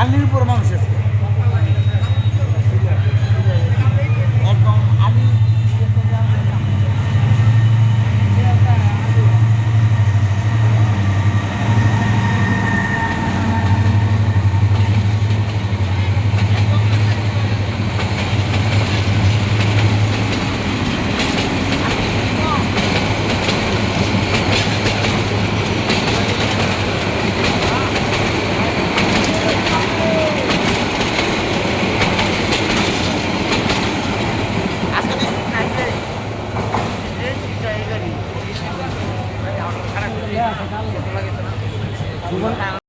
কালির উপর মানুষ এসছে জীবন